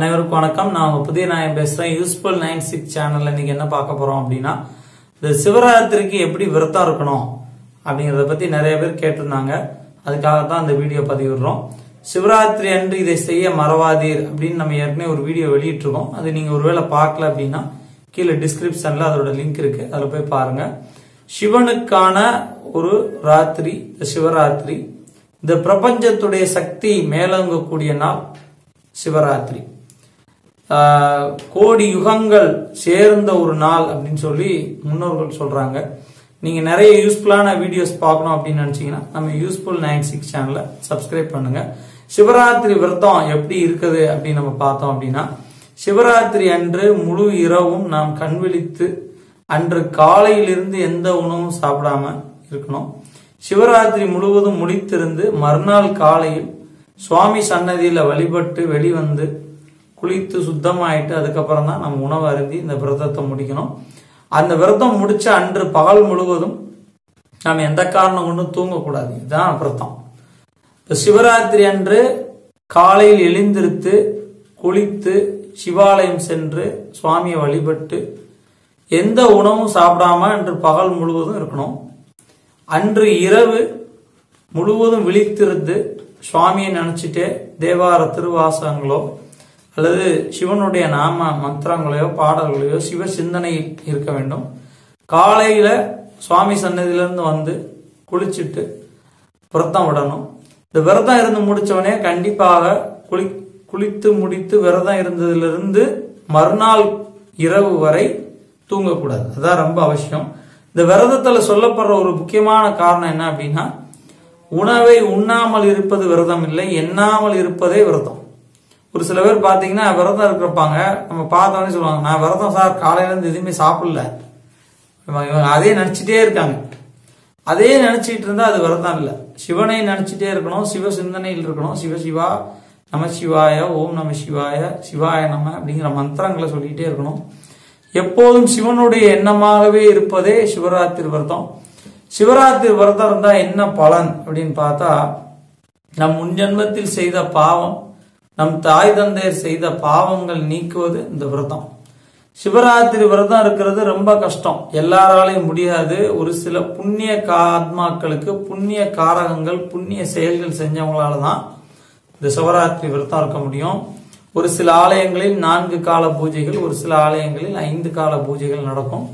அனைவருக்கும் வணக்கம். நான் புதிய நாயம் பேசுறேன். யூஸ்ஃபுல் நைன் சிக்ஸ் சேனல்ல இன்னைக்கு என்ன பார்க்க போறோம் அப்படின்னா இந்த சிவராத்திரிக்கு எப்படி விரதம் இருக்கணும் அப்படிங்கறத பத்தி நிறைய பேர் கேட்டிருந்தாங்க. அதுக்காக தான் இந்த வீடியோ பதிவிடுறோம். சிவராத்திரி அன்று இதை செய்ய மறவாதீர் அப்படின்னு நம்ம ஏற்கனவே ஒரு வீடியோ வெளியிட்டிருக்கோம். அது நீங்க ஒருவேளை பார்க்கல அப்படின்னா கீழே டிஸ்கிரிப்ஷன்ல அதோட லிங்க் இருக்கு. அதுல போய் பாருங்க. சிவனுக்கான ஒரு ராத்திரி சிவராத்திரி. இந்த பிரபஞ்சத்துடைய சக்தி மேலோங்கக்கூடிய நாள் சிவராத்திரி. கோடி யுகங்கள் சேர்ந்த ஒரு நாள் அப்படின்னு சொல்லி முன்னோர்கள் சொல்றாங்க. நீங்க நிறைய யூஸ்ஃபுல்லான வீடியோஸ் பார்க்கணும் அப்படின்னு நினைச்சீங்கன்னா நம்ம யூஸ்ஃபுல் நைன் சிக்ஸ் சேனலை சப்ஸ்கிரைப் பண்ணுங்க. சிவராத்திரி விரதம் எப்படி இருக்குது அப்படின்னு நம்ம பார்த்தோம் அப்படின்னா சிவராத்திரி அன்று முழு இரவும் நாம் கண் விழித்து அன்று காலையிலிருந்து எந்த உணவும் சாப்பிடாம இருக்கணும். சிவராத்திரி முழுவதும் முடித்திருந்து மறுநாள் காலையில் சுவாமி சன்னதியில வழிபட்டு வெளிவந்து குளித்து சுத்தமாயிட்டு அதுக்கப்புறம் தான் நம்ம உணவு அருந்தி இந்த விரதத்தை முடிக்கணும். அந்த விரதம் முடிச்ச அன்று பகல் முழுவதும் நாம் எந்த காரணம் கொண்டும் தூங்கக்கூடாது. இதுதான் விரதம். இப்போ சிவராத்திரி அன்று காலையில் எழுந்திருத்து குளித்து சிவாலயம் சென்று சுவாமியை வழிபட்டு எந்த உணவும் சாப்பிடாம அன்று பகல் முழுவதும் இருக்கணும். அன்று இரவு முழுவதும் விழித்திருந்து சுவாமியை நினைச்சிட்டே தேவார திருவாசகங்களோ அல்லது சிவனுடைய நாம மந்திரங்களையோ பாடல்களையோ சிவ சிந்தனை இருக்க வேண்டும். காலையில சுவாமி சன்னதியிலிருந்து வந்து குளிச்சுட்டு விரதம் விடணும். இந்த விரதம் இருந்து முடிச்சவனே கண்டிப்பாக குளி குளித்து முடித்து விரதம் இருந்ததிலிருந்து மறுநாள் இரவு வரை தூங்கக்கூடாது. அதான் ரொம்ப அவசியம். இந்த விரதத்துல சொல்லப்படுற ஒரு முக்கியமான காரணம் என்ன அப்படின்னா உணவை உண்ணாமல் இருப்பது விரதம் இல்லை எண்ணாமல் இருப்பதே விரதம். ஒரு சில பேர் பாத்தீங்கன்னா விரதம் இருக்கிறப்பாங்க நம்ம பார்த்தோன்னே சொல்லுவாங்க நான் விரதம் சார் காலையில இருந்து எதுவுமே சாப்பிடல. இவங்க அதே நினைச்சிட்டே இருக்காங்க. அதே நினைச்சிட்டு இருந்தா அது விரதம் இல்ல. சிவனை நினைச்சிட்டே இருக்கணும் சிவ சிந்தனையில் இருக்கணும். சிவ சிவா நம சிவாய ஓம் நம சிவாய சிவாய நம அப்படிங்கிற மந்திரங்களை சொல்லிட்டே இருக்கணும். எப்போதும் சிவனுடைய எண்ணமாகவே இருப்பதே சிவராத்திரி விரதம். சிவராத்திரி விரதம் இருந்தா என்ன பலன் அப்படின்னு பார்த்தா நம் முன்ஜென்மத்தில் செய்த பாவம் நம் தாய் தந்தையர் செய்த பாவங்கள் நீக்குவது இந்த விரதம். சிவராத்திரி விரதம் இருக்கிறது ரொம்ப கஷ்டம். எல்லாராலையும் முடியாது. ஒரு சில புண்ணிய ஆத்மாக்களுக்கு புண்ணிய காரகங்கள் புண்ணிய செயல்கள் செஞ்சவங்களால தான் இந்த சிவராத்திரி விரதம் இருக்க முடியும். ஒரு சில ஆலயங்களில் நான்கு கால பூஜைகள் ஒரு சில ஆலயங்களில் ஐந்து கால பூஜைகள் நடக்கும்.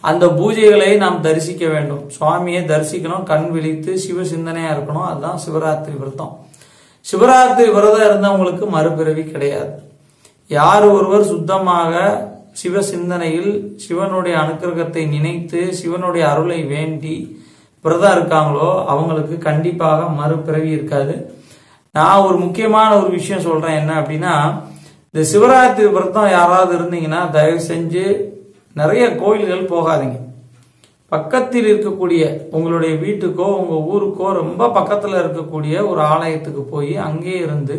அந்த பூஜைகளை நாம் தரிசிக்க வேண்டும். சுவாமியை தரிசிக்கணும் கண் விழித்து சிவ சிந்தனையா இருக்கணும். அதுதான் சிவராத்திரி விரதம். சிவராத்திரி விரதம் இருந்தவங்களுக்கு மறுபிறவி கிடையாது. யார் ஒருவர் சுத்தமாக சிவ சிந்தனையில் சிவனுடைய அனுக்கிரகத்தை நினைத்து சிவனுடைய அருளை வேண்டி விரதம் இருக்காங்களோ அவங்களுக்கு கண்டிப்பாக மறுபிறவி இருக்காது. நான் ஒரு முக்கியமான ஒரு விஷயம் சொல்றேன். என்ன அப்படின்னா இந்த சிவராத்திரி விரதம் யாராவது இருந்தீங்கன்னா தயவு செஞ்சு நிறைய கோயில்கள் போகாதீங்க. பக்கத்தில் இருக்கக்கூடிய உங்களுடைய வீட்டுக்கோ உங்க ஊருக்கோ ரொம்ப பக்கத்துல இருக்கக்கூடிய ஒரு ஆலயத்துக்கு போய் அங்கே இருந்து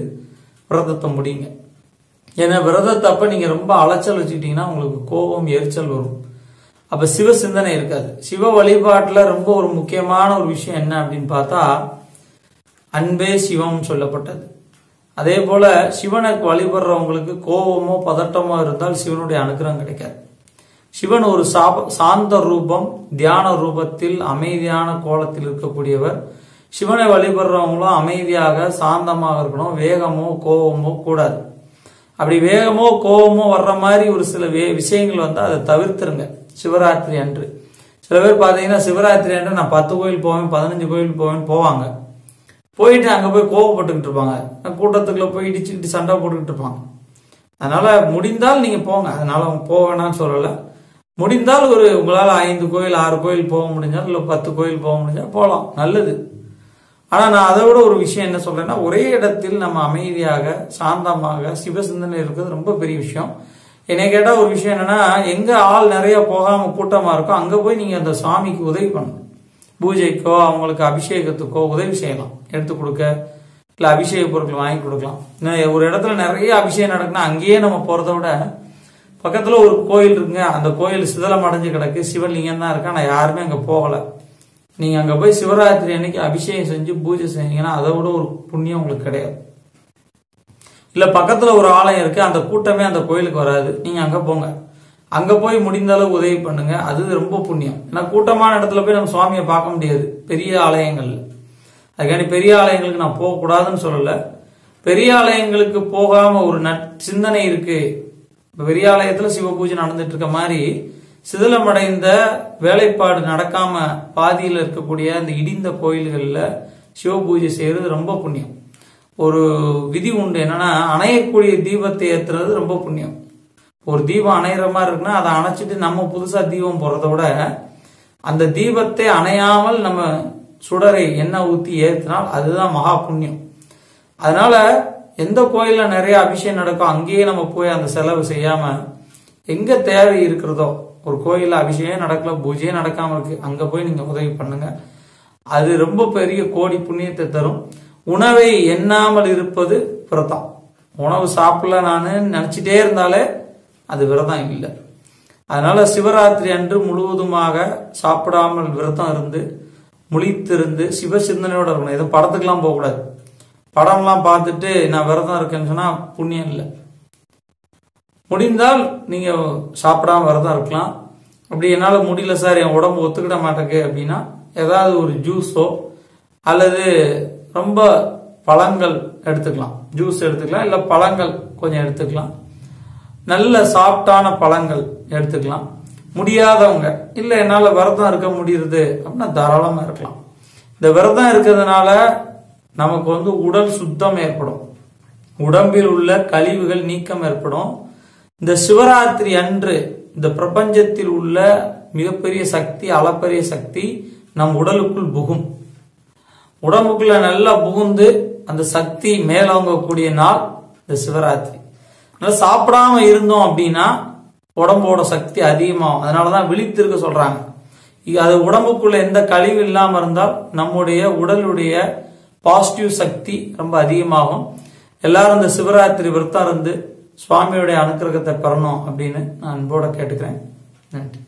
விரதத்தை முடிங்க. ஏன்னா விரதத்தப்ப நீங்க ரொம்ப அலைச்சல் வச்சுக்கிட்டீங்கன்னா உங்களுக்கு கோபம் எரிச்சல் வரும். அப்ப சிவ சிந்தனை இருக்காது. சிவ வழிபாட்டுல ரொம்ப ஒரு முக்கியமான ஒரு விஷயம் என்ன அப்படின்னு பார்த்தா அன்பே சிவம் சொல்லப்பட்டது. அதே போல சிவனை வழிபடுறவங்களுக்கு கோபமோ பதட்டமோ இருந்தால் சிவனுடைய அனுகிரகம் கிடைக்காது. சிவன் ஒரு சாந்த ரூபம் தியான ரூபத்தில் அமைதியான கோலத்தில் இருக்கக்கூடியவர். சிவனை வழிபடுறவங்களும் அமைதியாக சாந்தமாக இருக்கணும். வேகமோ கோபமோ கூடாது. அப்படி வேகமோ கோபமோ வர்ற மாதிரி ஒரு சில வே- விஷயங்கள் வந்து அதை தவிர்த்துருங்க. சிவராத்திரி அன்று. சில பேர் பார்த்தீங்கன்னா சிவராத்திரி அன்று நான் பத்து கோயில் போவேன் பதினஞ்சு கோயில் போவேன் போவாங்க. போயிட்டு அங்க போய் கோவப்பட்டுக்கிட்டு இருப்பாங்க. கூட்டத்துக்குள்ள போய் இடிச்சுக்கிட்டு சண்டை போட்டுக்கிட்டு இருப்பாங்க. அதனால முடிந்தால் நீங்க போங்க. அதனால அவங்க சொல்லலை வேணாம்னு முடிந்தால் ஒரு உங்களால் ஐந்து கோயில் ஆறு கோயில் போக முடிஞ்சால் இல்லை பத்து கோயில் போக முடிஞ்சால் போகலாம். நல்லது. ஆனால் நான் அதை விட ஒரு விஷயம் என்ன சொல்றேன்னா ஒரே இடத்தில் நம்ம அமைதியாக சாந்தமாக சிவசிந்தனை இருக்கிறது ரொம்ப பெரிய விஷயம். என்னை கேட்டால் ஒரு விஷயம் என்னன்னா எங்க ஆள் நிறைய போகாம கூட்டமா இருக்கோ அங்க போய் நீங்க அந்த சாமிக்கு உதவி பண்ணணும். பூஜைக்கோ அவங்களுக்கு அபிஷேகத்துக்கோ உதவி செய்யலாம். எடுத்து கொடுக்க இல்லை அபிஷேக பொருட்கள் வாங்கி கொடுக்கலாம். ஒரு இடத்துல நிறைய அபிஷேகம் நடக்குன்னா அங்கேயே நம்ம போறதை விட பக்கத்துல ஒரு கோயில் இருக்குங்க. அந்த கோயில் சிதலம் அடைஞ்சு கிடக்கு. சிவலிங்கம் தான் இருக்கு ஆனா யாருமே அங்க போகல. நீங்க அங்க போய் சிவராத்திரி அன்னைக்கு அபிஷேகம் செஞ்சு பூஜை செஞ்சீங்கன்னா அதை விட ஒரு புண்ணியம் உங்களுக்கு கிடையாது. இல்ல பக்கத்துல ஒரு ஆலயம் இருக்கு. அந்த கூட்டமே அந்த கோயிலுக்கு வராது. நீங்க அங்க போங்க. அங்க போய் முடிந்த அளவு உதவி பண்ணுங்க. அது ரொம்ப புண்ணியம். ஏன்னா கூட்டமான இடத்துல போய் நம்ம சுவாமியை பார்க்க முடியாது. பெரிய ஆலயங்கள் அதுக்காண்டி பெரிய ஆலயங்களுக்கு நான் போகக்கூடாதுன்னு சொல்லல. பெரிய ஆலயங்களுக்கு போகாம ஒரு நட் சிந்தனை இருக்கு. இப்ப பெரிய ஆலயத்துல சிவ பூஜை நடந்துட்டு இருக்க மாதிரி சிதிலமடைந்த வேலைப்பாடு நடக்காம பாதியில் இருக்கக்கூடிய அந்த இடிந்த கோயில்களில் சிவ பூஜை செய்யறது ரொம்ப புண்ணியம். ஒரு விதி உண்டு என்னன்னா அணையக்கூடிய தீபத்தை ஏற்றுறது ரொம்ப புண்ணியம். ஒரு தீபம் அணையிற மாதிரி இருக்குன்னா அதை அணைச்சிட்டு நம்ம புதுசா தீபம் போடுறத விட அந்த தீபத்தை அணையாமல் நம்ம சுடரை எண்ணெய் ஊத்தி ஏத்தினால் அதுதான் மகா புண்ணியம். அதனால எந்த கோயில்ல நிறைய அபிஷேகம் நடக்கும் அங்கேயே நம்ம போய் அந்த செலவு செய்யாம எங்க தேவை இருக்கிறதோ ஒரு கோயில்ல அபிஷேகம் நடக்கல பூஜையே நடக்காம இருக்கு அங்க போய் நீங்க உதவி பண்ணுங்க. அது ரொம்ப பெரிய கோடி புண்ணியத்தை தரும். உணவை எண்ணாமல் இருப்பது விரதம். உணவு சாப்பிடல நான் நினைச்சிட்டே இருந்தாலே அது விரதம் இல்லை. அதனால சிவராத்திரி அன்று முழுவதுமாக சாப்பிடாமல் விரதம் இருந்து முழித்திருந்து சிவ சிந்தனையோட இருக்கணும். எதுவும் படத்துக்கெல்லாம் போகக்கூடாது. படம்லாம் பார்த்துட்டு நான் விரதம் இருக்கேன்னு சொன்னா புண்ணியம் இல்லை. முடிந்தால் நீங்க சாப்பிடாம விரதம் இருக்கலாம். அப்படி என்னால முடியல சார் என் உடம்பு ஒத்துக்கிட மாட்டேங்குது அப்படின்னா ஏதாவது ஒரு ஜூஸோ அல்லது ரொம்ப பழங்கள் எடுத்துக்கலாம். ஜூஸ் எடுத்துக்கலாம் இல்ல பழங்கள் கொஞ்சம் எடுத்துக்கலாம். நல்ல சாஃப்டான பழங்கள் எடுத்துக்கலாம். முடியாதவங்க இல்ல என்னால விரதம் இருக்க முடியுது அப்படின்னா தாராளமா இருக்கலாம். இந்த விரதம் இருக்கிறதுனால நமக்கு வந்து உடல் சுத்தம் ஏற்படும். உடம்பில் உள்ள கழிவுகள் நீக்கம் ஏற்படும். இந்த சிவராத்திரி அன்று இந்த பிரபஞ்சத்தில் உள்ள மிகப்பெரிய சக்தி அளப்பரிய சக்தி நம் உடலுக்குள் புகும். உடம்புக்குள்ள நல்லா புகுந்து அந்த சக்தி மேலோங்கக்கூடிய நாள் இந்த சிவராத்திரி. நல்லா சாப்பிடாம இருந்தோம் அப்படின்னா உடம்போட சக்தி அதிகமாகும். அதனாலதான் விழித்திருக்க சொல்றாங்க. அது உடம்புக்குள்ள எந்த கழிவு இல்லாம இருந்தால் நம்முடைய உடலுடைய பாசிட்டிவ் சக்தி ரொம்ப அதிகமாகும். எல்லாரும் இந்த சிவராத்திரி விரத்தம் இருந்து சுவாமியுடைய அனுக்கிரகத்தை பெறணும் அப்படின்னு நான் அன்போட கேட்டுக்கிறேன். நன்றி.